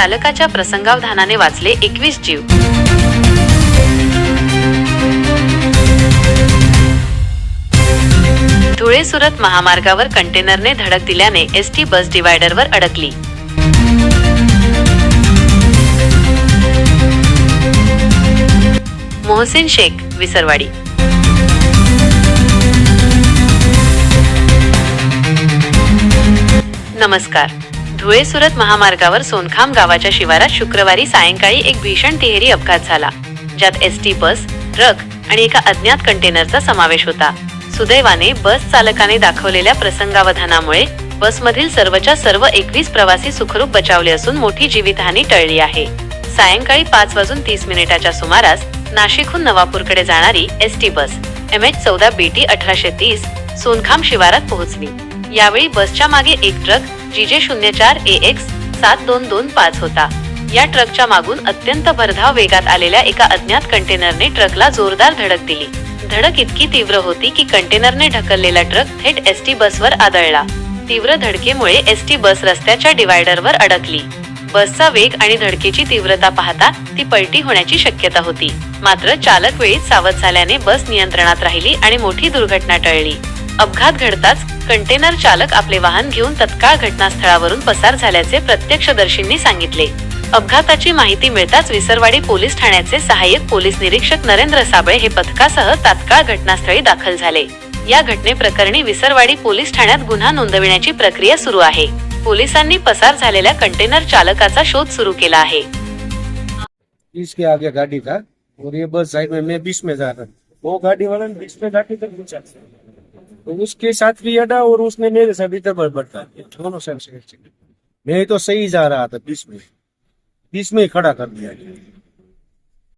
चालकाच्या प्रसंगावधानाने वाचले एकवीस जीव. धुळे सुरत महामार्गावर कंटेनरने धडक दिल्याने एस टी बस डिवायडरवर अडकली. मोहसिन शेख विसरवाडी. नमस्कार. धुळे सुरत महामार्गावर सोनखाम गावाच्या शिवारात शुक्रवारी सायंकाळी एक भीषण तिहेरी अपघात झाला. ज्यात एस टी बस ट्रक आणि एका अज्ञात कंटेनरचा समावेश होता. सुदैवाने बस चालकाने दाखवलेल्या प्रसंगावधानामुळे बसमधील सर्वच्या सर्व एकवीस प्रवासी सुखरूप बचावले असून मोठी जीवितहानी टळली आहे. सायंकाळी पाच वाजून तीस मिनिटाच्या सुमारास नाशिकहून नवापूरकडे जाणारी S T bus M H चौदा बी टी अठराशे तीस सोनखाम शिवारात पोहोचली. यावेळी बसच्या मागे एक ट्रक जी जे शून्य चार ए एक्स सात दोन दोन पाच होता. या ट्रकच्या मागून अत्यंत भरधाव वेगात आलेल्या एका अज्ञात कंटेनरने ट्रकला जोरदार धडक दिली. धडक इतकी तीव्र होती की कंटेनरने ढकललेला ट्रक थेट एस टी बसवर आदळला. तीव्र धडकेमुळे एस टी बस रस्त्याच्या डिवायडरवर अडकली. बसचा वेग आणि धडकेची तीव्रता पाहता ती पलटी होण्याची शक्यता होती. मात्र चालक वेळीच सावध झाल्याने बस नियंत्रणात राहिली आणि मोठी दुर्घटना टळली. अपघात घडताच कंटेनर चालक आपले वाहन घेऊन तत्काळ घटनास्थळावरून पसार झाल्याचे प्रत्यक्षदर्शींनी सांगितले. अपघाताची माहिती मिळताच विसरवाडी पोलीस ठाण्याचे सहाय्यक पोलीस निरीक्षक नरेंद्र साबळे हे पथकासह तात्काळ घटनास्थळी दाखल झाले. या घटनेप्रकरणी विसरवाडी पोलीस ठाण्यात गुन्हा नोंदविण्याची प्रक्रिया सुरू आहे. पोलिसांनी पसार झालेल्या कंटेनर चालकाचा शोध सुरू केला आहे. इसके आगे गाड़ी था और ये बस साइड में मैं बीच में जा रहा वो गाड़ी वाला बीच में जाके तक पहुंचा उसके साथ भी अड़ा और उसने मेरे साथ इधर पर बढ़ता दोनों साइड से मैं तो सही जा रहा था बीच में। बीच में ही खड़ा कर दिया